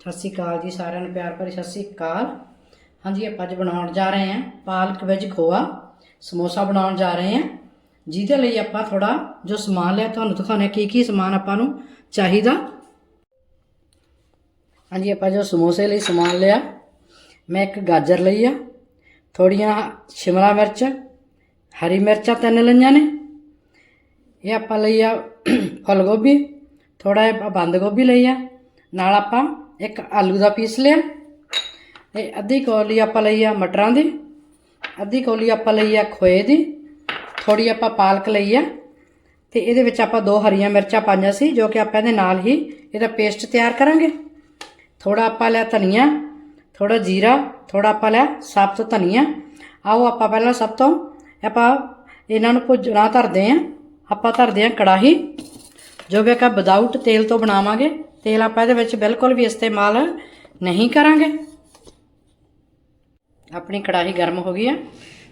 ਸਤਿ ਸ਼੍ਰੀ ਅਕਾਲ ਜੀ ਸਾਰਿਆਂ ਨੂੰ, ਪਿਆਰ ਭਰੀ ਸਤਿ ਸ਼੍ਰੀ ਅਕਾਲ। ਹਾਂਜੀ, ਆਪਾਂ ਅੱਜ ਬਣਾਉਣ ਜਾ ਰਹੇ ਹਾਂ ਪਾਲਕ ਵਿੱਚ ਖੋਆ ਸਮੋਸਾ ਬਣਾਉਣ ਜਾ ਰਹੇ ਹਾਂ। ਜਿਹਦੇ ਲਈ ਆਪਾਂ ਥੋੜਾ ਜੋ ਸਮਾਨ ਲਿਆ, ਤੁਹਾਨੂੰ ਦਿਖਾਉਣੇ ਕੀ ਕੀ ਸਮਾਨ ਆਪਾਂ ਨੂੰ ਚਾਹੀਦਾ। ਹਾਂਜੀ, ਆਪਾਂ ਜੋ ਸਮੋਸੇ ਲਈ ਸਮਾਨ ਲਿਆ, ਮੈਂ ਇੱਕ ਗਾਜਰ ਲਈ ਆ ਥੋੜੀਆਂ ਸ਼ਿਮਲਾ ਮਿਰਚ, ਹਰੀ ਮਿਰਚਾਂ ਤਿੰਨ ਲਈਆਂ ਨੇ। ਇਹ ਆਪਾਂ ਲਈ ਆ ਫੁੱਲ ਗੋਭੀ ਥੋੜਾ ਜਿਹਾ ਬੰਦ ਗੋਭੀ ਲਈ ਆ। ਨਾਲ ਆਪਾਂ ਇੱਕ ਆਲੂ ਦਾ ਪੀਸ ਲਿਆ। ਤੇ ਅੱਧੀ ਕੌਲੀ ਆਪਾਂ ਲਈ ਆ ਮਟਰਾਂ ਦੀ, ਅੱਧੀ ਕੌਲੀ ਆਪਾਂ ਲਈ ਆ ਖੋਏ ਦੀ ਥੋੜੀ ਆਪਾਂ ਪਾਲਕ ਲਈ ਆ। ਤੇ ਇਹਦੇ ਵਿੱਚ ਆਪਾਂ ਦੋ ਹਰੀਆਂ ਮਿਰਚਾਂ ਪਾਈਆਂ ਸੀ, ਜੋ ਕਿ ਆਪਾਂ ਇਹਦੇ ਨਾਲ ਹੀ ਇਹਦਾ ਪੇਸਟ ਤਿਆਰ ਕਰਾਂਗੇ। ਥੋੜਾ ਆਪਾਂ ਲਿਆ ਧਨੀਆ ਥੋੜਾ ਜੀਰਾ ਥੋੜਾ ਆਪਾਂ ਲਿਆ ਸਾਬਤ ਧਨੀਆ। ਆਓ ਆਪਾਂ ਪਹਿਲਾਂ ਸਭ ਤੋਂ, ਆਪਾਂ ਇਹਨਾਂ ਨੂੰ ਭੁੱਜਣਾ ਧਰਦੇ ਆਂ ਆਪਾਂ ਧਰਦੇ ਆਂ ਕੜਾਹੀ, ਜੋ ਕਿ ਆਪਾਂ ਵਿਦਆਊਟ ਤੇਲ ਤੋਂ ਬਣਾਵਾਂਗੇ। ਤੇਲ ਆਪਾਂ ਇਹਦੇ ਵਿੱਚ ਬਿਲਕੁਲ ਵੀ ਇਸਤੇਮਾਲ ਨਹੀਂ ਕਰਾਂਗੇ। ਆਪਣੀ ਕੜਾਹੀ ਗਰਮ ਹੋ ਗਈ ਹੈ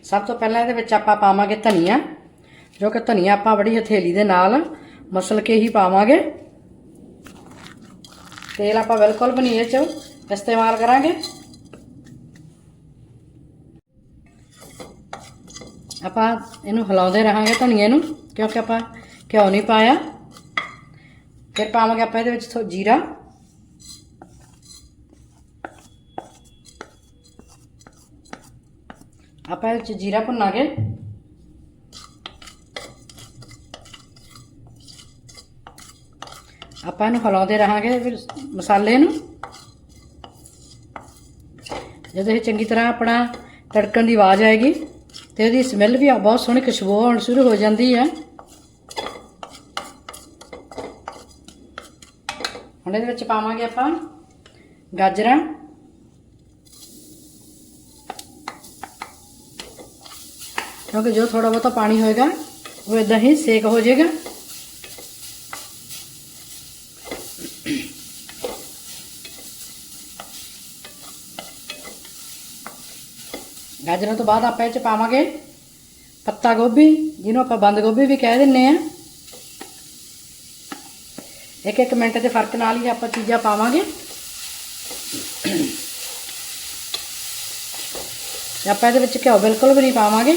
ਸਭ ਤੋਂ ਪਹਿਲਾਂ ਇਹਦੇ ਵਿੱਚ ਆਪਾਂ ਪਾਵਾਂਗੇ ਧਨੀਆ, ਜੋ ਕਿ ਧਨੀਆ ਆਪਾਂ ਬੜੀ ਹਥੇਲੀ ਦੇ ਨਾਲ ਮਸਲ ਕੇ ਹੀ ਪਾਵਾਂਗੇ। ਤੇਲ ਆਪਾਂ ਬਿਲਕੁਲ ਵੀ ਇਹ ਚ ਇਸਤੇਮਾਲ ਕਰਾਂਗੇ। ਆਪਾਂ ਇਹਨੂੰ ਹਿਲਾਉਂਦੇ ਰਹਾਂਗੇ ਧਨੀਏ ਨੂੰ, ਕਿਉਂਕਿ ਆਪਾਂ ਘਿਓ ਨਹੀਂ ਪਾਇਆ। ਫਿਰ ਪਾਵਾਂਗੇ ਆਪਾਂ ਇਹਦੇ ਵਿੱਚ ਥੋ ਜੀਰਾ। ਆਪਾਂ ਇਹਦੇ 'ਚ ਜੀਰਾ ਭੁੰਨਾਂਗੇ। ਆਪਾਂ ਇਹਨੂੰ ਹਿਲਾਉਂਦੇ ਰਹਾਂਗੇ ਫਿਰ ਮਸਾਲੇ ਨੂੰ। ਜਦੋਂ ਇਹ ਚੰਗੀ ਤਰ੍ਹਾਂ ਆਪਣਾ ਤੜਕਣ ਦੀ ਆਵਾਜ਼ ਆਏਗੀ ਤੇ ਇਹਦੀ ਸਮੈਲ ਵੀ ਬਹੁਤ ਸੋਹਣੀ ਖੁਸ਼ਬੂ ਆਉਣ ਸ਼ੁਰੂ ਹੋ ਜਾਂਦੀ ਹੈ। ਹੁਣ ਇਹਦੇ ਵਿੱਚ ਪਾਵਾਂਗੇ ਆਪਾਂ ਗਾਜਰਾਂ। ਕਿਉਂਕਿ ਜੋ ਥੋੜਾ ਬਹੁਤਾ ਪਾਣੀ ਹੋਏਗਾ, ਉਹ ਇਦਾਂ ਹੀ ਸੇਕ ਹੋ ਜਾਏਗਾ। ਗਾਜਰਾਂ ਤੋਂ ਬਾਅਦ ਆਪਾਂ ਇਹ ਚ ਪਾਵਾਂਗੇ ਪੱਤਾ ਗੋਭੀ, ਜਿਹਨੂੰ ਆਪਾਂ ਬੰਦ ਗੋਭੀ ਵੀ ਕਹਿ ਦਿੰਨੇ ਆ ਇੱਕ ਇੱਕ ਮਿੰਟ ਦੇ ਫ਼ਰਕ ਨਾਲ ਹੀ ਆਪਾਂ ਚੀਜ਼ਾਂ ਪਾਵਾਂਗੇ। ਆਪਾਂ ਇਹਦੇ ਵਿੱਚ ਘਿਓ ਬਿਲਕੁਲ ਵੀ ਨਹੀਂ ਪਾਵਾਂਗੇ।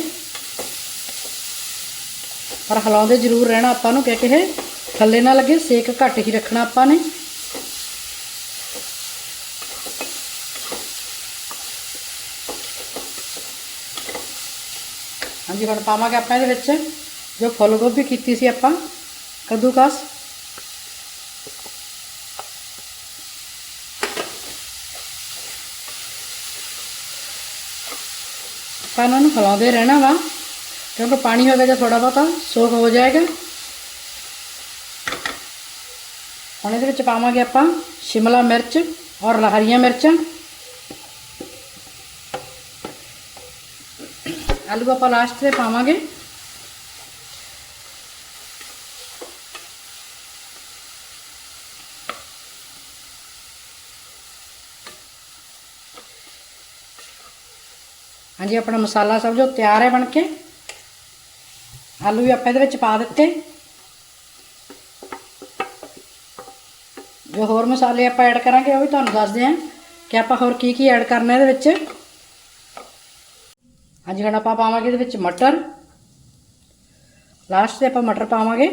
ਪਰ ਹਿਲਾਉਂਦੇ ਜ਼ਰੂਰ ਰਹਿਣਾ ਆਪਾਂ ਨੂੰ, ਕਿਉਂਕਿ ਇਹ ਥੱਲੇ ਨਾ ਲੱਗੇ, ਸੇਕ ਘੱਟ ਹੀ ਰੱਖਣਾ ਆਪਾਂ ਨੇ। ਹਾਂਜੀ, ਹੁਣ ਪਾਵਾਂਗੇ ਆਪਾਂ ਇਹਦੇ ਵਿੱਚ ਜੋ ਫੁੱਲ ਗੋਭੀ ਕੀਤੀ ਸੀ ਆਪਾਂ, ਕੱਦੂਕਸ। ਆਪਾਂ ਇਹਨਾਂ ਨੂੰ ਹਿਲਾਉਂਦੇ ਰਹਿਣਾ ਵਾ ਕਿਉਂਕਿ ਪਾਣੀ ਹੋਵੇਗਾ ਜੇ ਥੋੜਾ ਬਹੁਤਾ ਸੋਖ ਹੋ ਜਾਏਗਾ ਹੁਣ ਇਹਦੇ ਵਿੱਚ ਪਾਵਾਂਗੇ ਆਪਾਂ ਸ਼ਿਮਲਾ ਮਿਰਚ ਔਰ ਹਰੀਆਂ ਮਿਰਚਾਂ ਆਲੂ ਆਪਾਂ ਲਾਸਟ ਤੇ ਪਾਵਾਂਗੇ ਹਾਂਜੀ ਆਪਣਾ ਮਸਾਲਾ ਸਭ ਜੋ ਤਿਆਰ ਹੈ ਬਣ ਕੇ। ਆਲੂ ਵੀ ਆਪਾਂ ਇਹਦੇ ਵਿੱਚ ਪਾ ਦਿੱਤੇ। ਜੋ ਹੋਰ ਮਸਾਲੇ ਆਪਾਂ ਐਡ ਕਰਾਂਗੇ, ਉਹ ਵੀ ਤੁਹਾਨੂੰ ਦੱਸਦੇ ਹਾਂ ਕਿ ਆਪਾਂ ਹੋਰ ਕੀ ਕੀ ਐਡ ਕਰਨਾ ਇਹਦੇ ਵਿੱਚ। ਹਾਂਜੀ ਹੁਣ ਆਪਾਂ ਪਾਵਾਂਗੇ ਇਹਦੇ ਵਿੱਚ ਮਟਰ। ਲਾਸਟ ਤੇ ਆਪਾਂ ਮਟਰ ਪਾਵਾਂਗੇ।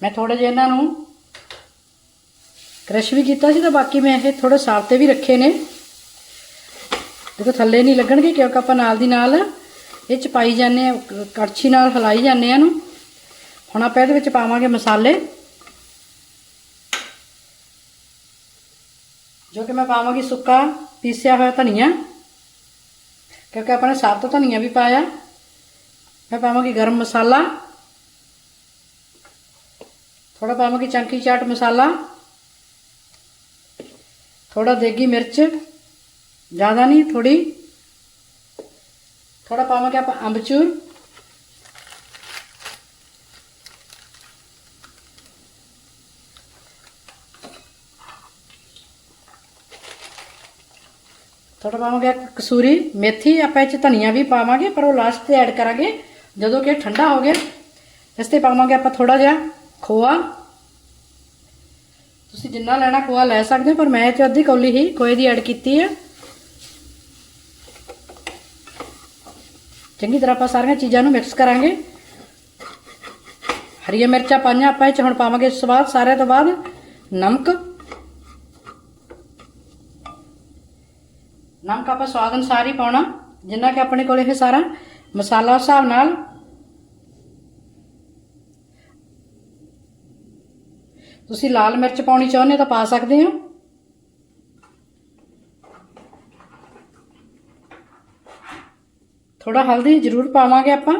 ਮੈਂ ਥੋੜੇ ਜਿਹੇ ਇਹਨਾਂ ਨੂੰ ਕ੍ਰਸ਼ ਵੀ ਕੀਤਾ ਸੀ ਤਾਂ ਬਾਕੀ ਮੈਂ ਇਹ ਥੋੜੇ ਸਾਫ਼ ਤੇ ਵੀ ਰੱਖੇ ਨੇ। ਦੇਖੋ ਥੱਲੇ ਨਹੀਂ ਲੱਗਣਗੇ ਕਿਉਂਕਿ ਆਪਾਂ ਨਾਲ ਦੀ ਨਾਲ ਇਹ ਚ ਪਾਈ ਜਾਂਦੇ ਆ, ਕੜਛੀ ਨਾਲ ਹਿਲਾਈ ਜਾਂਦੇ ਆ ਇਹਨੂੰ। ਹੁਣ ਆਪਾਂ ਇਹਦੇ ਵਿੱਚ ਪਾਵਾਂਗੇ ਮਸਾਲੇ। ਜੋ ਕਿ ਮੈਂ ਪਾਵਾਂਗੀ ਸੁੱਕਾ, ਪੀਸਿਆ ਹੋਇਆ ਧਨੀਆ। ਕਿਉਂਕਿ ਆਪਾਂ ਨੇ ਸਾਬਤ ਧਨੀਆ ਵੀ ਪਾਇਆ। ਮੈਂ ਪਾਵਾਂਗੀ ਗਰਮ ਮਸਾਲਾ। ਥੋੜਾ ਪਾਵਾਂਗੀ ਚੰਕੀ ਚਾਟ ਮਸਾਲਾ। ਥੋੜਾ ਦੇਗੀ ਮਿਰਚ। ਜ਼ਿਆਦਾ ਨਹੀਂ ਥੋੜੀ ਥੋੜਾ ਪਾਵਾਂਗੇ ਆਪਾਂ ਅੰਬਚੂਰ ਥੋੜਾ ਪਾਵਾਂਗੇ ਕਸੂਰੀ ਮੇਥੀ, ਆਪਾਂ ਇਹ ਚ ਧਨੀਆ ਵੀ ਪਾਵਾਂਗੇ, ਪਰ ਉਹ ਲਾਸਟ ਤੇ ਐਡ ਕਰਾਂਗੇ, ਜਦੋਂ ਕਿ ਠੰਡਾ ਹੋ ਗਿਆ। ਇਸ ਤੇ ਪਾਵਾਂਗੇ ਆਪਾਂ ਥੋੜਾ ਜਿਹਾ ਖੋਆ। ਤੁਸੀਂ ਜਿੰਨਾ ਲੈਣਾ ਖੋਆ ਲੈ ਸਕਦੇ ਹੋ, ਪਰ ਮੈਂ ਇਹ 'ਚ ਅੱਧੀ ਕੌਲੀ ਹੀ ਖੋਏ ਦੀ ਐਡ ਕੀਤੀ ਹੈ ਚੰਗੀ ਤਰ੍ਹਾਂ ਆਪਾਂ ਸਾਰੀਆਂ ਚੀਜ਼ਾਂ ਨੂੰ ਮਿਕਸ ਕਰਾਂਗੇ। ਹਰੀਆਂ ਮਿਰਚਾਂ ਪਾਈਆਂ ਆਪਾਂ ਇਹ 'ਚ, ਹੁਣ ਪਾਵਾਂਗੇ ਇਸ ਤੋਂ ਬਾਅਦ ਸਾਰਿਆਂ ਤੋਂ ਬਾਅਦ ਨਮਕ। ਨਮਕ ਆਪਾਂ ਸਵਾਦ ਅਨੁਸਾਰ ਹੀ ਪਾਉਣਾ, ਜਿੰਨਾ ਕਿ ਆਪਣੇ ਕੋਲ ਇਹ ਸਾਰਾ ਮਸਾਲਾ ਹਿਸਾਬ ਨਾਲ। ਤੁਸੀਂ ਲਾਲ ਮਿਰਚ ਪਾਉਣੀ ਚਾਹੁੰਦੇ ਹੋ ਤਾਂ ਪਾ ਸਕਦੇ ਹੋ। ਥੋੜਾ ਹਲਦੀ ਜ਼ਰੂਰ ਪਾਵਾਂਗੇ ਆਪਾਂ।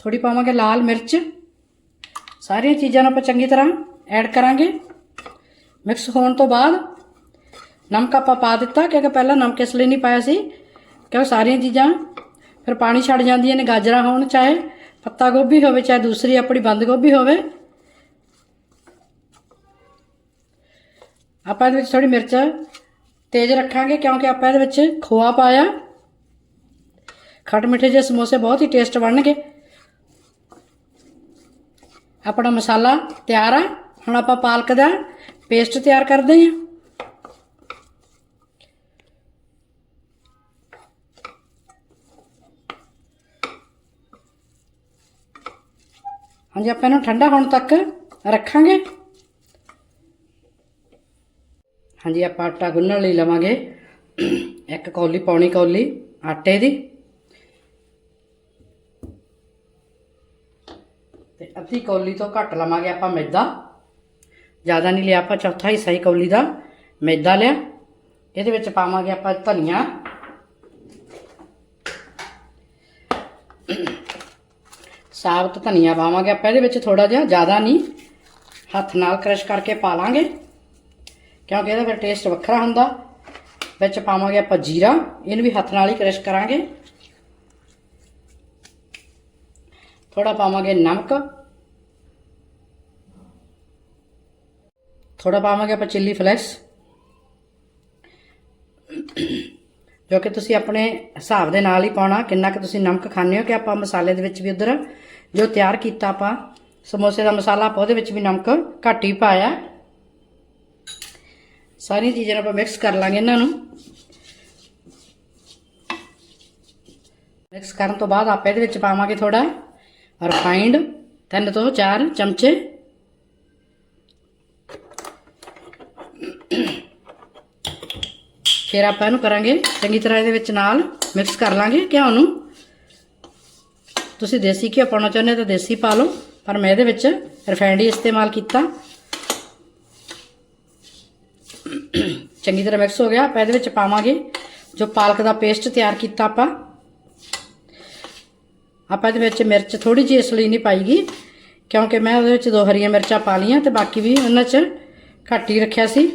ਥੋੜੀ ਪਾਵਾਂਗੇ ਲਾਲ ਮਿਰਚ। ਸਾਰੀਆਂ ਚੀਜ਼ਾਂ ਨੂੰ ਆਪਾਂ ਚੰਗੀ ਤਰ੍ਹਾਂ ਐਡ ਕਰਾਂਗੇ। ਮਿਕਸ ਹੋਣ ਤੋਂ ਬਾਅਦ ਨਮਕ ਆਪਾਂ ਪਾ ਦਿੱਤਾ, ਕਿਉਂਕਿ ਪਹਿਲਾਂ ਨਮਕ ਇਸ ਲਈ ਨਹੀਂ ਪਾਇਆ ਸੀ ਕਿਉਂਕਿ ਸਾਰੀਆਂ ਚੀਜ਼ਾਂ ਫਿਰ ਪਾਣੀ ਛੱਡ ਜਾਂਦੀਆਂ ਨੇ, ਗਾਜਰਾਂ ਹੋਣ ਚਾਹੇ, ਪੱਤਾ ਗੋਭੀ ਹੋਵੇ ਚਾਹੇ ਦੂਸਰੀ ਆਪਣੀ ਬੰਦ ਗੋਭੀ ਹੋਵੇ। ਆਪਾਂ ਇਹਦੇ ਵਿੱਚ ਥੋੜੀ ਮਿਰਚ ਤੇਜ਼ ਰੱਖਾਂਗੇ, ਕਿਉਂਕਿ ਆਪਾਂ ਇਹਦੇ ਵਿੱਚ ਖੋਆ ਪਾਇਆ। ਖੱਟ ਮਿੱਠੇ ਜਿਹੇ ਸਮੋਸੇ ਬਹੁਤ ਹੀ ਟੇਸਟ ਬਣਨਗੇ। ਆਪਣਾ ਮਸਾਲਾ ਤਿਆਰ ਆ। ਹੁਣ ਆਪਾਂ ਪਾਲਕ ਦਾ ਪੇਸਟ ਤਿਆਰ ਕਰਦੇ ਹਾਂ। ਹਾਂਜੀ, ਆਪਾਂ ਇਹਨੂੰ ਠੰਡਾ ਹੋਣ ਤੱਕ ਰੱਖਾਂਗੇ। ਹਾਂਜੀ, ਆਪਾਂ ਆਟਾ ਗੁੰਨਣ ਲਈ ਲਵਾਂਗੇ। ਇੱਕ ਕੌਲੀ ਪੌਣੀ ਕੌਲੀ ਆਟੇ ਦੀ। ਤੇ ਅੱਧੀ ਕੌਲੀ ਤੋਂ ਘੱਟ ਲਵਾਂਗੇ ਆਪਾਂ ਮੈਦਾ। ਜ਼ਿਆਦਾ ਨਹੀਂ ਲਿਆ ਆਪਾਂ, ਚੌਥਾ ਹਿੱਸਾ ਹੀ ਕੌਲੀ ਦਾ ਮੈਦਾ ਲਿਆ। ਇਹਦੇ ਵਿੱਚ ਪਾਵਾਂਗੇ ਆਪਾਂ ਧਨੀਆ। ਸਾਬਤ ਧਨੀਆ ਪਾਵਾਂਗੇ ਆਪਾਂ, ਇਹਦੇ ਵਿੱਚ ਥੋੜਾ ਜਿਹਾ, ਜ਼ਿਆਦਾ ਨਹੀਂ। ਹੱਥ ਨਾਲ ਕ੍ਰਸ਼ ਕਰਕੇ ਪਾ ਲਾਂਗੇ। ਕਿਉਂਕਿ ਇਹਦਾ ਫਿਰ ਟੇਸਟ ਵੱਖਰਾ ਹੁੰਦਾ। ਵਿੱਚ ਪਾਵਾਂਗੇ ਆਪਾਂ ਜੀਰਾ, ਇਹਨੂੰ ਵੀ ਹੱਥ ਨਾਲ ਹੀ ਕ੍ਰਸ਼ ਕਰਾਂਗੇ। ਥੋੜਾ ਪਾਵਾਂਗੇ ਨਮਕ। ਥੋੜਾ ਪਾਵਾਂਗੇ ਆਪਾਂ ਚਿੱਲੀ ਫਲੈਕਸ ਜੋ ਕਿ ਤੁਸੀਂ ਆਪਣੇ ਹਿਸਾਬ ਦੇ ਨਾਲ ਹੀ ਪਾਉਣਾ, ਕਿੰਨਾ ਕਿ ਤੁਸੀਂ ਨਮਕ ਖਾਂਦੇ ਹੋ ਕਿ ਆਪਾਂ ਮਸਾਲੇ ਦੇ ਵਿੱਚ ਵੀ ਉਧਰ ਜੋ ਤਿਆਰ ਕੀਤਾ ਆਪਾਂ। ਸਮੋਸੇ ਦਾ ਮਸਾਲਾ ਆਪਾਂ ਉਹਦੇ ਵਿੱਚ ਵੀ ਨਮਕ ਘੱਟ ਹੀ ਪਾਇਆ। ਸਾਰੀਆਂ ਚੀਜ਼ਾਂ ਨੂੰ ਆਪਾਂ ਮਿਕਸ ਕਰ ਲਾਂਗੇ ਇਹਨਾਂ ਨੂੰ। ਮਿਕਸ ਕਰਨ ਤੋਂ ਬਾਅਦ ਆਪਾਂ ਇਹਦੇ ਵਿੱਚ ਪਾਵਾਂਗੇ ਥੋੜਾ ਰਿਫਾਈਂਡ ਤਿੰਨ ਤੋਂ ਚਾਰ ਚਮਚੇ। ਫਿਰ ਆਪਾਂ ਇਹਨੂੰ ਕਰਾਂਗੇ ਚੰਗੀ ਤਰ੍ਹਾਂ ਇਹਦੇ ਵਿੱਚ ਨਾਲ ਮਿਕਸ ਕਰ ਲਾਂਗੇ ਘਿਓ ਨੂੰ। ਤੁਸੀਂ ਦੇਸੀ ਘਿਓ ਪਾਉਣਾ ਚਾਹੁੰਦੇ ਤਾਂ ਦੇਸੀ ਪਾ ਲਓ, ਪਰ ਮੈਂ ਇਹਦੇ ਵਿੱਚ ਰਿਫਾਈਂਡ ਹੀ ਇਸਤੇਮਾਲ ਕੀਤਾ। ਚੰਗੀ ਤਰ੍ਹਾਂ ਮਿਕਸ ਹੋ ਗਿਆ। ਆਪਾਂ ਇਹਦੇ ਵਿੱਚ ਪਾਵਾਂਗੇ ਜੋ ਪਾਲਕ ਦਾ ਪੇਸਟ ਤਿਆਰ ਕੀਤਾ ਆਪਾਂ। ਆਪਾਂ ਇਹਦੇ ਵਿੱਚ ਮਿਰਚ ਥੋੜੀ ਜਿਹੀ ਇਸ ਲਈ ਨਹੀਂ ਪਾਈਗੀ, ਕਿਉਂਕਿ ਮੈਂ ਉਹਦੇ ਵਿੱਚ ਦੋ ਹਰੀਆਂ ਮਿਰਚਾਂ ਪਾ ਲਈਆਂ ਤੇ ਬਾਕੀ ਵੀ ਉਹਨਾਂ 'ਚ ਘੱਟ ਹੀ ਰੱਖਿਆ ਸੀ।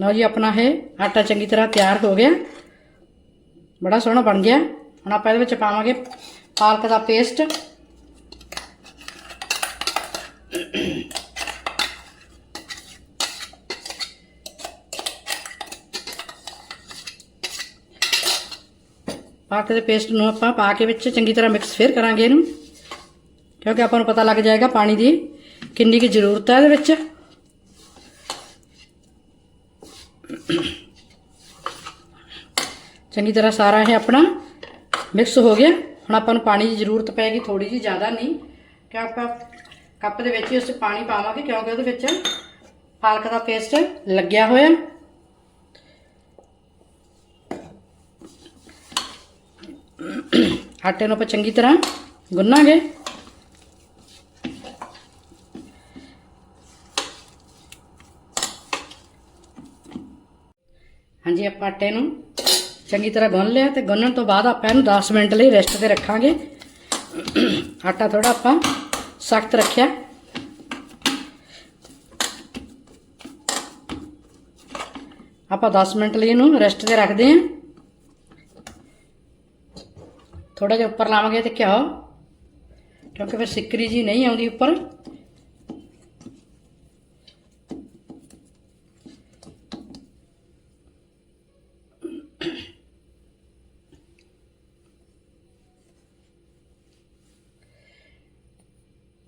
ਲਓ ਜੀ, ਆਪਣਾ ਇਹ ਆਟਾ ਚੰਗੀ ਤਰ੍ਹਾਂ ਤਿਆਰ ਹੋ ਗਿਆ। ਬੜਾ ਸੋਹਣਾ ਬਣ ਗਿਆ। ਹੁਣ ਆਪਾਂ ਇਹਦੇ ਵਿੱਚ ਪਾਵਾਂਗੇ ਪਾਲਕ ਦਾ ਪੇਸਟ ਪਾਲਕ ਦੇ ਪੇਸਟ ਨੂੰ ਆਪਾਂ ਪਾ ਕੇ ਵਿੱਚ ਚੰਗੀ ਤਰ੍ਹਾਂ ਮਿਕਸ ਫੇਰ ਕਰਾਂਗੇ ਇਹਨੂੰ। ਕਿਉਂਕਿ ਆਪਾਂ ਨੂੰ ਪਤਾ ਲੱਗ ਜਾਏਗਾ ਪਾਣੀ ਦੀ ਕਿੰਨੀ ਕੁ ਜ਼ਰੂਰਤ ਹੈ ਇਹਦੇ ਵਿੱਚ। ਚੰਗੀ ਤਰ੍ਹਾਂ ਸਾਰਾ ਇਹ ਆਪਣਾ ਮਿਕਸ ਹੋ ਗਿਆ। ਹੁਣ ਆਪਾਂ ਨੂੰ ਪਾਣੀ ਦੀ ਜ਼ਰੂਰਤ ਪੈਗੀ ਥੋੜੀ ਜੀ ਜ਼ਿਆਦਾ ਨਹੀਂ। ਕਿ ਆਪਾਂ ਕੱਪ ਦੇ ਵਿੱਚ ਹੀ ਉਸ 'ਚ ਪਾਣੀ ਪਾਵਾਂਗੇ ਕਿਉਂਕਿ ਉਹਦੇ ਵਿੱਚ ਪਾਲਕ ਦਾ ਪੇਸਟ ਲੱਗਿਆ ਹੋਇਆ। ਆਟੇ ਨੂੰ ਆਪਾਂ ਚੰਗੀ ਤਰ੍ਹਾਂ ਗੁੰਨਾਂਗੇ। ਹਾਂਜੀ, ਆਪਾਂ ਆਟੇ ਨੂੰ ਚੰਗੀ ਤਰ੍ਹਾਂ ਗੁੰਨ ਲਿਆ ਤੇ ਗੁੰਨਣ ਤੋਂ ਬਾਅਦ ਆਪਾਂ ਇਹਨੂੰ 10 ਮਿੰਟ ਲਈ ਰੈਸਟ ਤੇ ਰੱਖਾਂਗੇ। ਆਟਾ ਥੋੜਾ ਆਪਾਂ ਸਖਤ ਰੱਖਿਆ। ਆਪਾਂ 10 ਮਿੰਟ ਲਈ ਇਹਨੂੰ ਰੈਸਟ ਤੇ ਰੱਖਦੇ ਹਾਂ। ਥੋੜਾ ਜਿਹਾ ਉੱਪਰ ਲਾਵਾਂਗੇ ਤੇ ਘਿਓ। ਕਿਉਂਕਿ ਫਿਰ ਸਿੱਕਰੀ ਜੀ ਨਹੀਂ ਆਉਂਦੀ ਉੱਪਰ।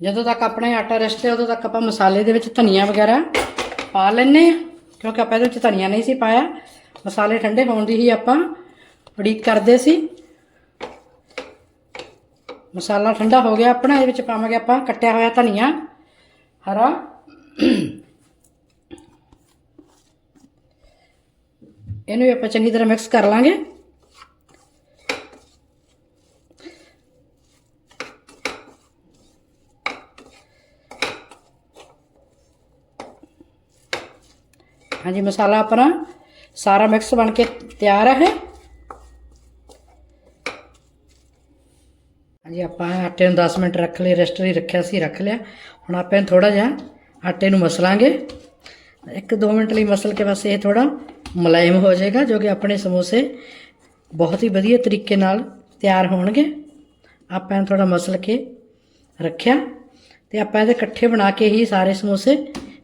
ਜਦੋਂ ਤੱਕ ਆਪਣੇ ਆਟਾ ਰਿਸ਼ਤੇ ਉਦੋਂ ਤੱਕ ਆਪਾਂ ਮਸਾਲੇ ਦੇ ਵਿੱਚ ਧਨੀਆ ਵਗੈਰਾ ਪਾ ਲੈਣੇ ਆ ਕਿਉਂਕਿ ਆਪਾਂ ਇਹਦੇ ਵਿੱਚ ਧਨੀਆ ਨਹੀਂ ਸੀ ਪਾਇਆ। ਮਸਾਲੇ ਠੰਡੇ ਹੋਣ ਦੀ ਹੀ ਆਪਾਂ ਉਡੀਕ ਕਰਦੇ ਸੀ। ਮਸਾਲਾ ਠੰਡਾ ਹੋ ਗਿਆ, ਆਪਣਾ ਇਹਦੇ ਵਿੱਚ ਪਾਵਾਂਗੇ ਆਪਾਂ, ਕੱਟਿਆ ਹੋਇਆ ਧਨੀਆ, ਹਰਾ। ਇਹਨੂੰ ਵੀ ਆਪਾਂ ਚੰਗੀ ਤਰ੍ਹਾਂ ਮਿਕਸ ਕਰ ਲਾਂਗੇ। ਹਾਂਜੀ, ਮਸਾਲਾ ਆਪਣਾ ਸਾਰਾ ਮਿਕਸ ਬਣ ਕੇ ਤਿਆਰ ਹੈ ਹਾਂਜੀ ਆਪਾਂ ਆਟੇ ਨੂੰ 10 ਮਿੰਟ ਰੱਖ ਲਏ, ਰੈਸਟ ਲਈ ਰੱਖਿਆ ਸੀ, ਰੱਖ ਲਿਆ। ਹੁਣ ਆਪਾਂ ਥੋੜਾ ਜਿਹਾ ਆਟੇ ਨੂੰ ਮਸਲਾਂਗੇ। ਇੱਕ 2 ਮਿੰਟ ਲਈ ਮਸਲ ਕੇ ਬਸ ਇਹ ਥੋੜਾ ਮੁਲਾਇਮ ਹੋ ਜਾਏਗਾ, ਜੋ ਕਿ ਆਪਣੇ ਸਮੋਸੇ ਬਹੁਤ ਹੀ ਵਧੀਆ ਤਰੀਕੇ ਨਾਲ ਤਿਆਰ ਹੋਣਗੇ। ਆਪਾਂ ਇਹਨੂੰ ਥੋੜਾ ਮਸਲ ਕੇ ਰੱਖਿਆ ਤੇ ਆਪਾਂ ਇਹਦੇ ਇਕੱਠੇ ਬਣਾ ਕੇ ਹੀ ਸਾਰੇ ਸਮੋਸੇ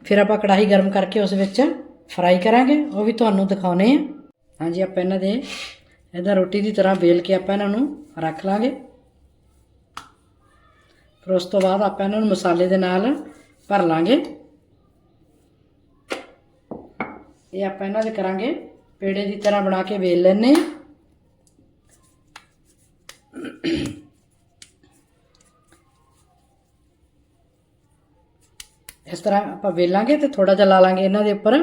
ਫਿਰ ਆਪਾਂ ਕੜਾਹੀ ਗਰਮ ਕਰਕੇ ਉਸ ਵਿੱਚ ਫਰਾਈ ਕਰਾਂਗੇ। ਉਹ ਵੀ ਤੁਹਾਨੂੰ ਦਿਖਾਉਣੇ ਆ। ਹਾਂਜੀ, ਆਪਾਂ ਇਹਨਾਂ ਦੇ, ਇਹਦਾ ਰੋਟੀ ਦੀ ਤਰ੍ਹਾਂ ਵੇਲ ਕੇ ਆਪਾਂ ਇਹਨਾਂ ਨੂੰ ਰੱਖ ਲਾਂਗੇ। ਫਿਰ ਉਸ ਤੋਂ ਬਾਅਦ ਆਪਾਂ ਇਹਨਾਂ ਨੂੰ ਮਸਾਲੇ ਦੇ ਨਾਲ ਭਰ ਲਾਂਗੇ। ਇਹ ਆਪਾਂ ਇਹਨਾਂ ਦੇ ਕਰਾਂਗੇ। ਪੇੜੇ ਦੀ ਤਰ੍ਹਾਂ ਬਣਾ ਕੇ ਵੇਲ ਲੈਣੇ ਆ ਇਸ ਤਰ੍ਹਾਂ ਆਪਾਂ ਵੇਲਾਂਗੇ ਤੇ ਥੋੜਾ ਜਿਹਾ ਲਾ ਲਾਂਗੇ ਇਹਨਾਂ ਦੇ ਉੱਪਰ।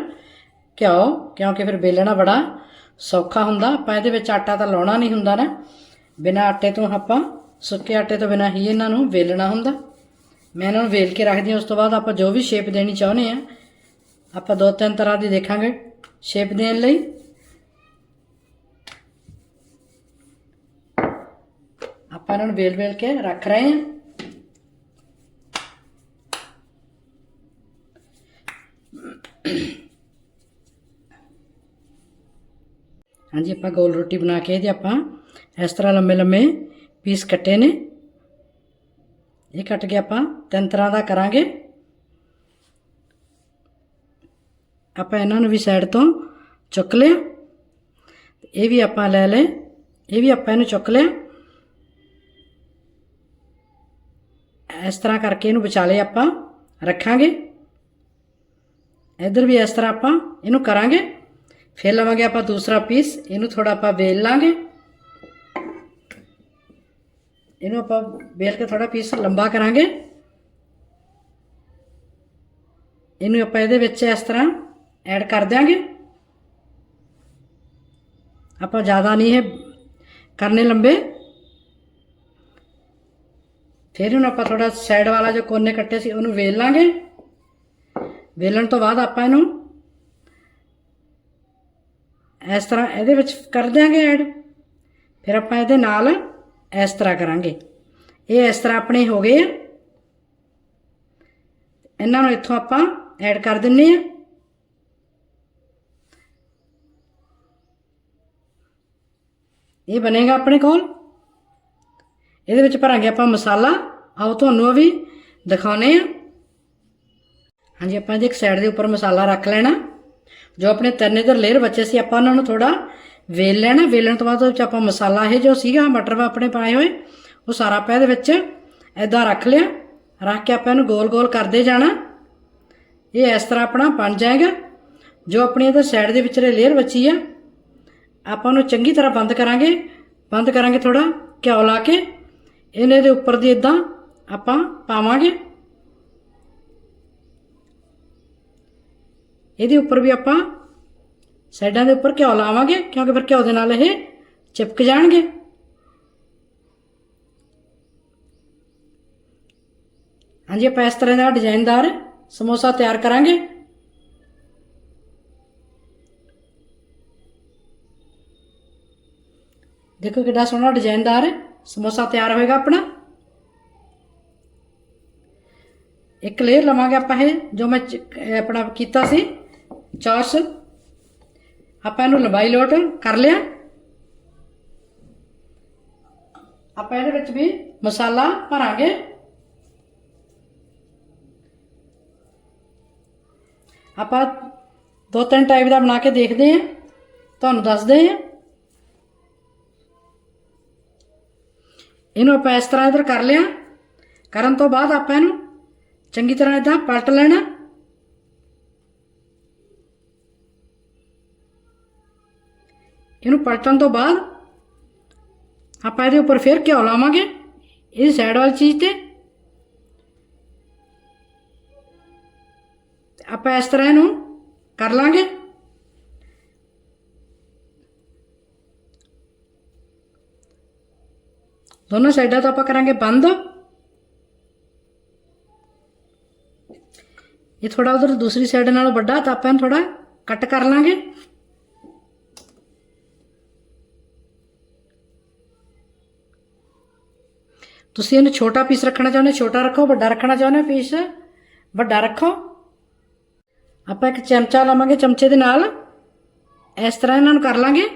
ਘਿਓ, ਕਿਉਂਕਿ ਫਿਰ ਵੇਲਣਾ ਬੜਾ ਸੌਖਾ ਹੁੰਦਾ। ਆਪਾਂ ਇਹਦੇ ਵਿੱਚ ਆਟਾ ਤਾਂ ਲਾਉਣਾ ਨਹੀਂ ਹੁੰਦਾ ਨਾ। ਬਿਨਾ ਆਟੇ ਤੋਂ ਆਪਾਂ ਸੁੱਕੇ ਆਟੇ ਤੋਂ ਬਿਨਾ ਹੀ ਇਹਨਾਂ ਨੂੰ ਵੇਲਣਾ ਹੁੰਦਾ। ਮੈਂ ਇਹਨਾਂ ਨੂੰ ਵੇਲ ਕੇ ਰੱਖਦੀ ਹਾਂ, ਉਸ ਤੋਂ ਬਾਅਦ ਆਪਾਂ ਜੋ ਵੀ ਸ਼ੇਪ ਦੇਣੀ ਚਾਹੁੰਦੇ ਆ ਆਪਾਂ ਦੋ ਤਿੰਨ ਤਰ੍ਹਾਂ ਦੀ ਦੇਖਾਂਗੇ। ਸ਼ੇਪ ਦੇਣ ਲਈ ਆਪਾਂ ਇਹਨਾਂ ਨੂੰ ਵੇਲ ਵੇਲ ਕੇ ਰੱਖ ਰਹੇ ਹਾਂ। ਹਾਂਜੀ, ਆਪਾਂ ਗੋਲ ਰੋਟੀ ਬਣਾ ਕੇ ਇਹਦੇ ਆਪਾਂ ਇਸ ਤਰ੍ਹਾਂ ਲੰਮੇ ਲੰਮੇ ਪੀਸ ਕੱਟੇ ਨੇ। ਇਹ ਕੱਟ ਕੇ ਆਪਾਂ ਤਿੰਨ ਤਰ੍ਹਾਂ ਦਾ ਕਰਾਂਗੇ। ਆਪਾਂ ਇਹਨਾਂ ਨੂੰ ਵੀ ਸਾਈਡ ਤੋਂ ਚੁੱਕ ਲਿਆ। ਇਹ ਵੀ ਆਪਾਂ ਲੈ ਲਏ। ਇਹ ਵੀ ਆਪਾਂ ਇਹਨੂੰ ਚੁੱਕ ਲਿਆ। ਇਸ ਤਰ੍ਹਾਂ ਕਰਕੇ ਇਹਨੂੰ ਵਿਚਾਲੇ ਆਪਾਂ। ਰੱਖਾਂਗੇ। ਇਧਰ ਵੀ ਇਸ ਤਰ੍ਹਾਂ ਆਪਾਂ ਇਹਨੂੰ ਕਰਾਂਗੇ। ਫਿਰ ਲਵਾਂਗੇ ਆਪਾਂ ਦੂਸਰਾ ਪੀਸ। ਇਹਨੂੰ ਥੋੜਾ ਆਪਾਂ ਵੇਲ ਲਾਂਗੇ। ਇਹਨੂੰ ਆਪਾਂ ਵੇਲ ਕੇ ਥੋੜਾ ਪੀਸ ਲੰਬਾ ਕਰਾਂਗੇ। ਇਹਨੂੰ ਆਪਾਂ ਇਹਦੇ ਵਿੱਚ ਇਸ ਤਰ੍ਹਾਂ ਐਡ ਕਰ ਦਿਆਂਗੇ। ਆਪਾਂ ਜ਼ਿਆਦਾ ਨਹੀਂ ਇਹ ਕਰਨੇ ਲੰਬੇ। ਫਿਰ ਇਹਨੂੰ ਆਪਾਂ ਥੋੜਾ ਸਾਈਡ ਵਾਲਾ ਜੋ ਕੋਨੇ ਕੱਟੇ ਸੀ ਉਹਨੂੰ ਵੇਲ ਲਾਂਗੇ। ਵੇਲਣ ਤੋਂ ਬਾਅਦ ਆਪਾਂ ਇਹਨੂੰ ਇਸ ਤਰ੍ਹਾਂ ਇਹਦੇ ਵਿੱਚ ਕਰ ਦਿਆਂਗੇ ਐਡ ਫਿਰ ਆਪਾਂ ਇਹਦੇ ਨਾਲ ਇਸ ਤਰ੍ਹਾਂ ਕਰਾਂਗੇ। ਇਹ ਇਸ ਤਰ੍ਹਾਂ ਆਪਣੇ ਹੋ ਗਏ ਆ। ਇਹਨਾਂ ਨੂੰ ਇੱਥੋਂ ਆਪਾਂ ਐਡ ਕਰ ਦਿੰਨੇ ਆ। ਇਹ ਬਣੇਗਾ ਆਪਣੇ ਕੋਲ। ਇਹਦੇ ਵਿੱਚ ਭਰਾਂਗੇ ਆਪਾਂ ਮਸਾਲਾ। ਆਓ ਤੁਹਾਨੂੰ ਉਹ ਵੀ ਦਿਖਾਉਨੇ ਆ। ਹਾਂਜੀ, ਆਪਾਂ ਇਹਦੇ ਇੱਕ ਸਾਈਡ ਦੇ ਉੱਪਰ ਮਸਾਲਾ ਰੱਖ ਲੈਣਾ। ਜੋ ਆਪਣੇ ਤਿੰਨ ਇਧਰ ਲੇਅਰ ਬਚੇ ਸੀ, ਆਪਾਂ ਉਹਨਾਂ ਨੂੰ ਥੋੜਾ ਵੇਲ ਲੈਣਾ, ਵੇਲਣ ਤੋਂ ਬਾਅਦ ਉਹਦੇ ਵਿੱਚ ਆਪਾਂ ਮਸਾਲਾ ਇਹ ਜੋ ਸੀਗਾ, ਮਟਰ ਵਾ ਆਪਣੇ ਪਾਏ ਹੋਏ, ਉਹ ਸਾਰਾ ਆਪਾਂ ਇਹਦੇ ਵਿੱਚ ਐਦਾਂ ਰੱਖ ਲਿਆ, ਰੱਖ ਕੇ ਆਪਾਂ ਇਹਨੂੰ ਗੋਲ-ਗੋਲ ਕਰਦੇ ਜਾਣਾ। ਇਹ ਇਸ ਤਰ੍ਹਾਂ ਆਪਣਾ ਬਣ ਜਾਏਗਾ। ਜੋ ਆਪਣੀ ਇਹਦੇ ਸਾਈਡ ਦੇ ਵਿਚਲੇ ਲੇਅਰ ਬਚੀ ਆ, ਆਪਾਂ ਉਹਨੂੰ ਚੰਗੀ ਤਰ੍ਹਾਂ ਬੰਦ ਕਰਾਂਗੇ। ਬੰਦ ਕਰਾਂਗੇ ਥੋੜਾ ਘਿਓ ਲਾ ਕੇ, ਇਹਨੇ ਦੇ ਉੱਪਰ ਦੀ ਇਦਾਂ ਆਪਾਂ ਪਾਵਾਂਗੇ। ਇਹਦੇ ਉੱਪਰ ਵੀ ਆਪਾਂ ਸਾਈਡਾਂ ਦੇ ਉੱਪਰ ਘਿਓ ਲਾਵਾਂਗੇ, ਕਿਉਂਕਿ ਫਿਰ ਘਿਓ ਦੇ ਨਾਲ ਇਹ ਚਿਪਕ ਜਾਣਗੇ। ਹਾਂਜੀ, ਆਪਾਂ ਇਸ ਤਰ੍ਹਾਂ ਦਾ ਡਿਜ਼ਾਈਨਦਾਰ ਸਮੋਸਾ ਤਿਆਰ ਕਰਾਂਗੇ। ਦੇਖੋ ਕਿੱਡਾ ਸੋਹਣਾ ਡਿਜ਼ਾਈਨਦਾਰ ਸਮੋਸਾ ਤਿਆਰ ਹੋਏਗਾ ਆਪਣਾ। ਇੱਕ ਲੇਅਰ ਲਵਾਂਗੇ ਆਪਾਂ ਇਹ, ਜੋ ਮੈਂ ਆਪਣਾ ਕੀਤਾ ਸੀ, ਚੌਰਸ। ਆਪਾਂ ਇਹਨੂੰ ਲੰਬਾਈ ਲੋਟ ਕਰ ਲਿਆ। ਆਪਾਂ ਇਹਦੇ ਵਿੱਚ ਵੀ ਮਸਾਲਾ ਭਰਾਂਗੇ। ਆਪਾਂ ਦੋ ਤਿੰਨ ਟਾਈਪ ਦਾ ਬਣਾ ਕੇ ਦੇਖਦੇ ਹਾਂ। ਤੁਹਾਨੂੰ ਦੱਸਦੇ ਹਾਂ। ਇਹਨੂੰ ਆਪਾਂ ਇਸ ਤਰ੍ਹਾਂ ਇਧਰ ਕਰ ਲਿਆ। ਕਰਨ ਤੋਂ ਬਾਅਦ ਆਪਾਂ ਇਹਨੂੰ ਚੰਗੀ ਤਰ੍ਹਾਂ ਇਦਾਂ ਪਲਟ ਲੈਣਾ। ਇਹਨੂੰ ਪਲਟਣ ਤੋਂ ਬਾਅਦ ਆਪਾਂ ਇਹਦੇ ਉੱਪਰ ਫਿਰ ਘਿਓ ਲਾਵਾਂਗੇ ਇਹ ਸਾਈਡ ਵਾਲੀ ਚੀਜ਼ ਤੇ। ਆਪਾਂ ਇਸ ਤਰ੍ਹਾਂ ਇਹਨੂੰ ਕਰ ਲਾਂਗੇ। ਦੋਨੋਂ ਸਾਈਡਾਂ ਤੋਂ ਆਪਾਂ ਕਰਾਂਗੇ ਬੰਦ। ਇਹ ਥੋੜਾ ਉਧਰ ਦੂਸਰੀ ਸਾਈਡ ਨਾਲੋਂ ਵੱਡਾ ਤਾਂ ਆਪਾਂ ਇਹਨੂੰ ਥੋੜਾ ਕੱਟ ਕਰ ਲਾਂਗੇ। ਤੁਸੀਂ ਇਹਨੂੰ ਛੋਟਾ ਪੀਸ ਰੱਖਣਾ ਚਾਹੁੰਦੇ ਛੋਟਾ ਰੱਖੋ, ਵੱਡਾ ਰੱਖਣਾ ਚਾਹੁੰਦੇ ਪੀਸ ਵੱਡਾ ਰੱਖੋ। ਆਪਾਂ ਇੱਕ ਚਮਚਾ ਲਾਵਾਂਗੇ ਚਮਚੇ ਦੇ ਨਾਲ। ਇਸ ਤਰ੍ਹਾਂ ਇਹਨਾਂ ਨੂੰ ਕਰ ਲਾਂਗੇ।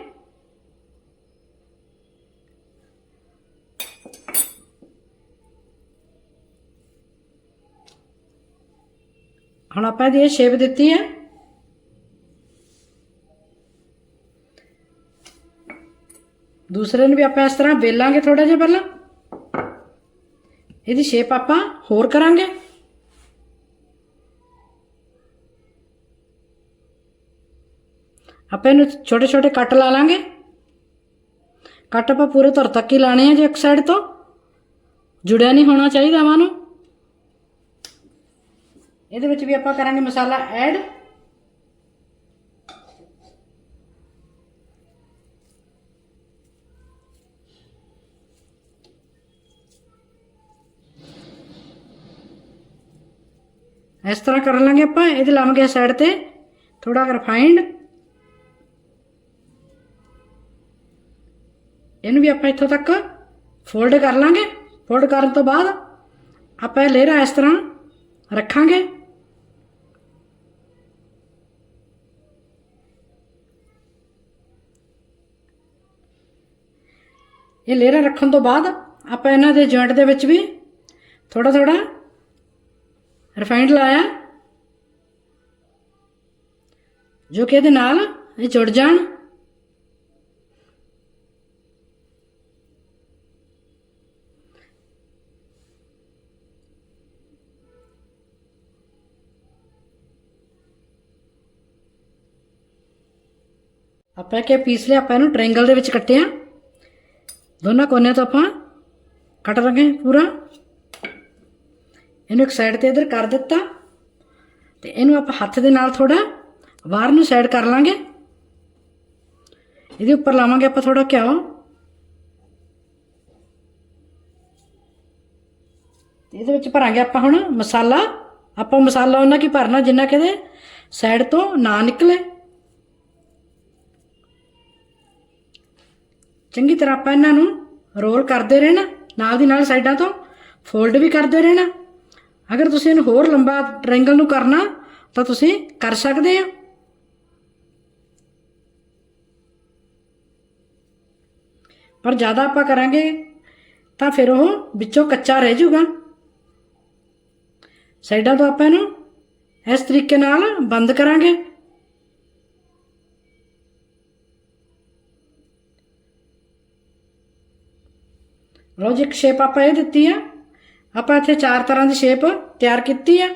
ਹੁਣ ਆਪਾਂ ਇਹਦੀ ਇਹ ਸ਼ੇਪ ਦਿੱਤੀ ਹੈ। ਦੂਸਰੇ ਨੂੰ ਵੀ ਆਪਾਂ ਇਸ ਤਰ੍ਹਾਂ ਵੇਲਾਂਗੇ ਥੋੜਾ ਜਿਹਾ ਪਹਿਲਾਂ। ਇਹਦੀ ਸ਼ੇਪ ਆਪਾਂ ਹੋਰ ਕਰਾਂਗੇ। ਆਪਾਂ ਇਹਨੂੰ ਛੋਟੇ ਛੋਟੇ ਕੱਟ ਲਾ ਲਾਂਗੇ। ਕੱਟ ਆਪਾਂ ਪੂਰੇ ਧੁਰ ਤੱਕ ਹੀ ਲਾਣੇ ਆ ਜੇ ਇੱਕ ਸਾਈਡ ਤੋਂ। ਜੁੜਿਆ ਨਹੀਂ ਹੋਣਾ ਚਾਹੀਦਾ ਵਾ ਨੂੰ। ਇਹਦੇ ਵਿੱਚ ਵੀ ਆਪਾਂ ਕਰਾਂਗੇ ਮਸਾਲਾ ਐਡ ਇਸ ਤਰ੍ਹਾਂ ਕਰ ਲਾਂਗੇ ਆਪਾਂ, ਇਹਦੇ ਲਾਵਾਂਗੇ ਸਾਈਡ ਤੇ। ਥੋੜਾ ਰਿਫਾਈਂਡ ਇਹਨੂੰ ਵੀ ਆਪਾਂ ਇੱਥੋਂ ਤੱਕ ਫੋਲਡ ਕਰ ਲਾਂਗੇ। ਫੋਲਡ ਕਰਨ ਤੋਂ ਬਾਅਦ ਆਪਾਂ ਇਹ ਲੇਅਰਾਂ ਇਸ ਤਰ੍ਹਾਂ ਰੱਖਾਂਗੇ। ਇਹ ਲੇਅਰਾਂ ਰੱਖਣ ਤੋਂ ਬਾਅਦ ਆਪਾਂ ਇਹਨਾਂ ਦੇ ਜੁਆਇੰਟ ਦੇ ਵਿੱਚ ਵੀ ਥੋੜਾ ਥੋੜਾ ਰਿਫਾਈਂਡ ਲਾਇਆ। ਜੋ ਕਿ ਇਹਦੇ ਨਾਲ ਇਹ ਜੁੜ ਜਾਣ। ਆਪਾਂ ਕਿ ਪੀਸ ਲਿਆ, ਆਪਾਂ ਇਹਨੂੰ ਟ੍ਰਾਇੰਗਲ ਦੇ ਵਿੱਚ ਕੱਟਿਆ ਦੋਨਾਂ ਕੋਨਿਆਂ ਤੋਂ ਆਪਾਂ ਕੱਟ ਲਾਂਗੇ ਪੂਰਾ। ਇਹਨੂੰ ਇੱਕ ਸਾਈਡ ਤੇ ਇਧਰ ਕਰ ਦਿੱਤਾ ਤੇ ਇਹਨੂੰ ਆਪਾਂ ਹੱਥ ਦੇ ਨਾਲ ਥੋੜਾ ਬਾਹਰ ਨੂੰ ਸਾਈਡ ਕਰ ਲਾਂਗੇ। ਇਹਦੇ ਉੱਪਰ ਲਾਵਾਂਗੇ ਆਪਾਂ ਥੋੜਾ ਘਿਓ। ਤੇ ਇਹਦੇ ਵਿੱਚ ਭਰਾਂਗੇ ਆਪਾਂ ਹੁਣ ਮਸਾਲਾ। ਆਪਾਂ ਮਸਾਲਾ ਉਹਨਾਂ ਕੀ ਭਰਨਾ, ਜਿੰਨਾ ਕਿਤੇ ਸਾਈਡ ਤੋਂ ਨਾ ਨਿਕਲੇ। ਚੰਗੀ ਤਰ੍ਹਾਂ ਆਪਾਂ ਇਹਨਾਂ ਨੂੰ ਰੋਲ ਕਰਦੇ ਰਹਿਣਾ, ਨਾਲ ਦੀ ਨਾਲ ਸਾਈਡਾਂ ਤੋਂ ਫੋਲਡ ਵੀ ਕਰਦੇ ਰਹਿਣਾ। ਅਗਰ ਤੁਸੀਂ ਇਹਨੂੰ ਹੋਰ ਲੰਬਾ ਟ੍ਰਾਇੰਗਲ ਨੂੰ ਕਰਨਾ, ਤਾਂ ਤੁਸੀਂ ਕਰ ਸਕਦੇ ਆ ਪਰ ਜ਼ਿਆਦਾ ਆਪਾਂ ਕਰਾਂਗੇ, ਤਾਂ ਫਿਰ ਉਹ ਵਿੱਚੋਂ ਕੱਚਾ ਰਹਿ ਜਾਊਗਾ। ਸਾਈਡਾਂ ਤੋਂ ਆਪਾਂ ਇਹਨੂੰ ਇਸ ਤਰੀਕੇ ਨਾਲ ਬੰਦ ਕਰਾਂਗੇ। ਲਓ ਇੱਕ ਸ਼ੇਪ ਆਪਾਂ ਇਹ ਦਿੱਤੀ ਆ। ਆਪਾਂ ਇੱਥੇ ਚਾਰ ਤਰ੍ਹਾਂ ਦੀ ਸ਼ੇਪ ਤਿਆਰ ਕੀਤੀ ਆ।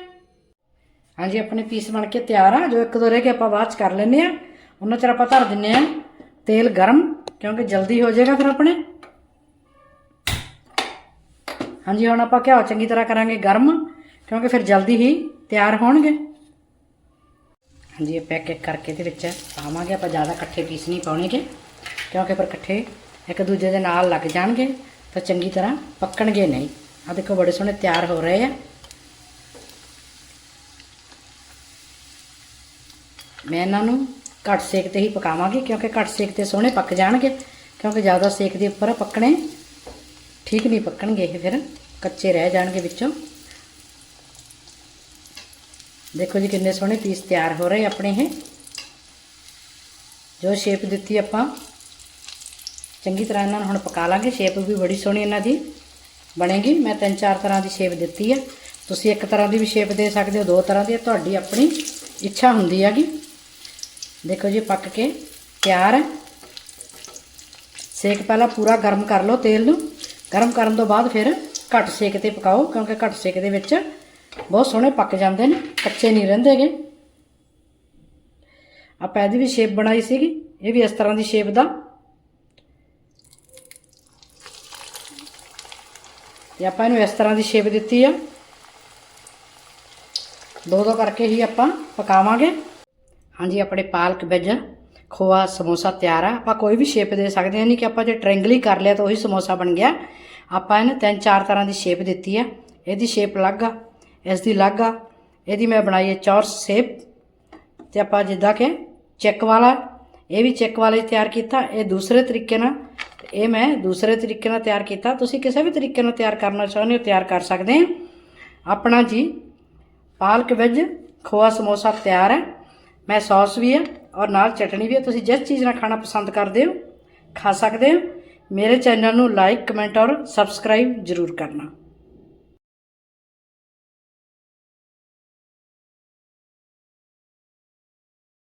ਹਾਂਜੀ ਆਪਣੇ ਪੀਸ ਬਣ ਕੇ ਤਿਆਰ ਆ। ਜੋ ਇੱਕ ਦੋ ਰਹਿ ਕੇ ਆਪਾਂ ਬਾਅਦ ਚ ਕਰ ਲੈਨੇ ਆ। ਉਹਨਾਂ ਚਿਰ ਆਪਾਂ ਧਰ ਦਿੰਨੇ ਆ। ਤੇਲ ਗਰਮ, ਕਿਉਂਕਿ ਜਲਦੀ ਹੋ ਜਾਏਗਾ ਫਿਰ ਆਪਣੇ। ਹਾਂਜੀ ਹੁਣ ਆਪਾਂ ਘਿਓ ਚੰਗੀ ਤਰ੍ਹਾਂ ਕਰਾਂਗੇ ਗਰਮ, ਕਿਉਂਕਿ ਫਿਰ ਜਲਦੀ ਹੀ ਤਿਆਰ ਹੋਣਗੇ। ਹਾਂਜੀ ਇਹ ਪੈਕ ਇੱਕ ਕਰਕੇ ਦੇ ਵਿੱਚ ਪਾਵਾਂਗੇ। ਆਪਾਂ ਜ਼ਿਆਦਾ ਇਕੱਠੇ ਪੀਸ ਨਹੀਂ ਪਾਉਣੇਗੇ, ਕਿਉਂਕਿ ਫਿਰ ਇਕੱਠੇ ਇੱਕ ਦੂਜੇ ਦੇ ਨਾਲ ਲੱਗ ਜਾਣਗੇ, ਤਾਂ ਚੰਗੀ ਤਰ੍ਹਾਂ ਪੱਕਣਗੇ ਨਹੀਂ। ਆ ਦੇਖੋ ਬੜੇ ਸੋਹਣੇ ਤਿਆਰ ਹੋ ਰਹੇ ਆ ਮੈਂ ਇਹਨਾਂ ਨੂੰ ਘੱਟ ਸੇਕ ਤੇ ਹੀ ਪਕਾਵਾਂਗੀ ਕਿਉਂਕਿ ਘੱਟ ਸੇਕ ਤੇ ਸੋਹਣੇ ਪੱਕ ਜਾਣਗੇ ਕਿਉਂਕਿ ਜ਼ਿਆਦਾ ਸੇਕ ਦੇ ਉੱਪਰ ਪੱਕਣੇ ਠੀਕ ਨਹੀਂ ਪੱਕਣਗੇ ਇਹ ਫਿਰ ਕੱਚੇ ਰਹਿ ਜਾਣਗੇ ਵਿੱਚੋਂ ਦੇਖੋ ਜੀ ਕਿੰਨੇ ਸੋਹਣੇ ਪੀਸ ਤਿਆਰ ਹੋ ਰਹੇ ਆਪਣੇ ਇਹ। ਜੋ ਸ਼ੇਪ ਦਿੱਤੀ ਆਪਾਂ। ਚੰਗੀ ਤਰ੍ਹਾਂ ਇਹਨਾਂ ਨੂੰ ਹੁਣ ਪਕਾ ਲਾਂਗੇ। ਸ਼ੇਪ ਵੀ ਬੜੀ ਸੋਹਣੀ ਇਹਨਾਂ ਦੀ। ਬਣੇਗੀ। ਮੈਂ ਤਿੰਨ ਚਾਰ ਤਰ੍ਹਾਂ ਦੀ ਸ਼ੇਪ ਦਿੱਤੀ ਹੈ ਤੁਸੀਂ ਇੱਕ ਤਰ੍ਹਾਂ ਦੀ ਵੀ ਸ਼ੇਪ ਦੇ ਸਕਦੇ ਹੋ, ਦੋ ਤਰ੍ਹਾਂ ਦੀ ਤੁਹਾਡੀ ਆਪਣੀ ਇੱਛਾ ਹੁੰਦੀ ਹੈਗੀ। ਦੇਖੋ ਜੀ, ਪੱਕ ਕੇ ਤਿਆਰ ਹੈ। ਸੇਕ ਪਹਿਲਾਂ ਪੂਰਾ ਗਰਮ ਕਰ ਲਓ ਤੇਲ ਨੂੰ। ਗਰਮ ਕਰਨ ਤੋਂ ਬਾਅਦ ਫਿਰ ਘੱਟ ਸੇਕ ਤੇ ਪਕਾਓ, ਕਿਉਂਕਿ ਘੱਟ ਸੇਕ ਦੇ ਵਿੱਚ ਬਹੁਤ ਸੋਹਣੇ ਪੱਕ ਜਾਂਦੇ ਨੇ, ਕੱਚੇ ਨਹੀਂ ਰਹਿੰਦੇਗੇ ਆਪਾਂ ਇਹਦੀ ਵੀ ਸ਼ੇਪ ਬਣਾਈ ਸੀਗੀ। ਇਹ ਵੀ ਇਸ ਤਰ੍ਹਾਂ ਦੀ ਸ਼ੇਪ ਦਾ ਤੇ ਆਪਾਂ ਇਹਨੂੰ ਇਸ ਤਰ੍ਹਾਂ ਦੀ ਸ਼ੇਪ ਦਿੱਤੀ ਆ। ਦੋ ਦੋ ਕਰਕੇ ਹੀ ਆਪਾਂ ਪਕਾਵਾਂਗੇ। ਹਾਂਜੀ, ਆਪਣੇ ਪਾਲਕ ਵੈਜ ਖੋਆ ਸਮੋਸਾ ਤਿਆਰ ਆ। ਆਪਾਂ ਕੋਈ ਵੀ ਸ਼ੇਪ ਦੇ ਸਕਦੇ ਹਾਂ, ਨਹੀਂ ਕਿ ਆਪਾਂ ਜੇ ਟ੍ਰਾਇੰਗਲ ਹੀ ਕਰ ਲਿਆ ਤਾਂ ਉਹੀ ਸਮੋਸਾ ਬਣ ਗਿਆ। ਆਪਾਂ ਇਹਨੂੰ ਤਿੰਨ ਚਾਰ ਤਰ੍ਹਾਂ ਦੀ ਸ਼ੇਪ ਦਿੱਤੀ ਆ। ਇਹਦੀ ਸ਼ੇਪ ਅਲੱਗ ਆ ਇਸ ਦੀ ਅਲੱਗ ਆ। ਇਹਦੀ ਮੈਂ ਬਣਾਈ ਹੈ ਚੌਰਸ ਸ਼ੇਪ ਤੇ ਆਪਾਂ ਜਿੱਦਾਂ ਕਿ ਚੈੱਕ ਵਾਲਾ, ਇਹ ਵੀ ਚੈੱਕ ਵਾਲਾ ਹੀ ਤਿਆਰ ਕੀਤਾ। ਇਹ ਦੂਸਰੇ ਤਰੀਕੇ ਨਾਲ ਇਹ ਮੈਂ ਦੂਸਰੇ ਤਰੀਕੇ ਨਾਲ ਤਿਆਰ ਕੀਤਾ। ਤੁਸੀਂ ਕਿਸੇ ਵੀ ਤਰੀਕੇ ਨਾਲ ਤਿਆਰ ਕਰਨਾ ਚਾਹੁੰਦੇ ਹੋ, ਤਿਆਰ ਕਰ ਸਕਦੇ ਆ ਆਪਣਾ ਜੀ, ਪਾਲਕ ਵੈਜ ਖੋਆ ਸਮੋਸਾ ਤਿਆਰ ਹੈ। ਮੈਂ ਸੌਸ ਵੀ ਹੈ ਔਰ ਨਾਲ ਚਟਣੀ ਵੀ ਹੈ। ਤੁਸੀਂ ਜਿਸ ਚੀਜ਼ ਨਾਲ ਖਾਣਾ ਪਸੰਦ ਕਰਦੇ ਹੋ, ਖਾ ਸਕਦੇ ਹੋ। ਮੇਰੇ ਚੈਨਲ ਨੂੰ ਲਾਈਕ ਕਮੈਂਟ ਔਰ ਸਬਸਕ੍ਰਾਈਬ ਜ਼ਰੂਰ ਕਰਨਾ।